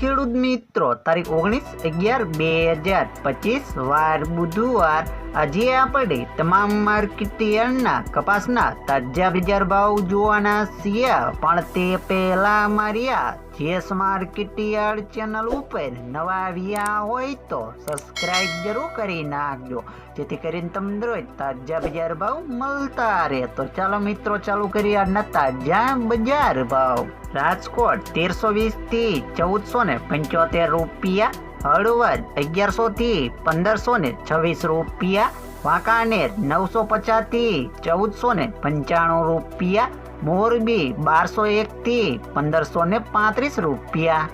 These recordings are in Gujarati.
ખેડૂત મિત્રો તારીખ ઓગણીસ અગિયાર બે હજાર પચીસ વાર બુધવાર આજે આપણે તમામ માર્કેટિયરના કપાસના તાજા બજાર ભાવ જોવાના છીએ, પણ તે પહેલા માર્યા જેસ માર્કેટિયાર્ડ ચેનલ ઉપર નવા આવ્યા હોય તો સબસ્ક્રાઇબ જરૂર કરી નાખજો. જેથી કરીને તમને રોજ તાજા બજાર ભાવ મળતા રહે. તો ચાલો મિત્રો, ચાલુ કરીએ આજના તાજા બજાર ભાવ. રાજકોટ તેરસો વીસથી ચૌદસો ને પંચોતેર રૂપિયા હળવદ અગિયારસો થી પંદરસો ને છવ્વીસ રૂપિયા, વાંકાનેર નવસો પચાસથી ચૌદસો ને પંચાણું રૂપિયા, મોરબી બારસો એક થી પંદરસો ને પાંત્રીસ રૂપિયા,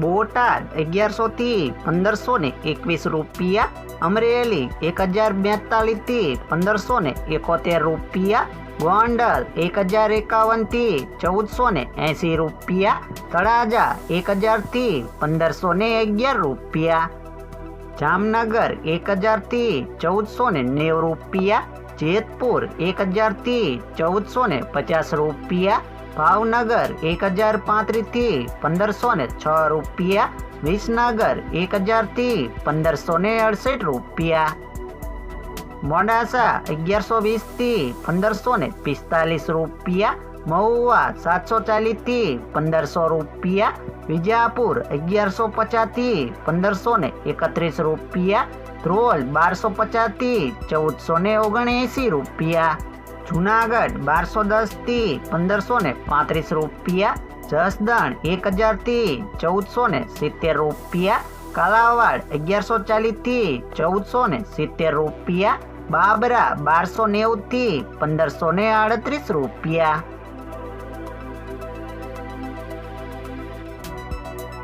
બોટાદ અગિયારસો થી પંદરસો ને એકવીસ રૂપિયા, અમરેલી એક હજાર બેતાલીસથી પંદરસો ને એકોતેર રૂપિયા ગોંડલ એક હજાર એકાવનથી ચૌદસો ને એસી રૂપિયા તળાજા એક હજારથી પંદરસો ને અગિયાર રૂપિયા જામનગર એક હજારથી ચૌદસો ને નેવું રૂપિયા જેતપુર એક હજારથી ચૌદસો ને પચાસ રૂપિયા ભાવનગર એક હજાર પાંત્રીસથી પંદરસો ને છ રૂપિયા વિસનગર એક હજારથી પંદરસો ને અડસઠ રૂપિયા મોડાસા અગિયારસો વીસથી પંદરસો ને પિસ્તાલીસ રૂપિયા, મહુવા સાતસો ચાલીસથી પંદરસો રૂપિયા, વિજાપુર અગિયારસો પચાસથી પંદરસો ને એકત્રીસ રૂપિયા, ધ્રોલ બારસો પચાસથી ચૌદસો ને ઓગણએંસી રૂપિયા, જુનાગઢ બારસો દસથી પંદરસો ને પાંત્રીસ રૂપિયા, જસદણ એક હજારથી ચૌદસો ને સિત્તેર રૂપિયા કાલાવાડ, અગિયારસો ચાલીસથી ચૌદસો ને સિત્તેર રૂપિયા, બાબરા બારસો નેવું થી પંદરસો ને આડત્રીસ રૂપિયા.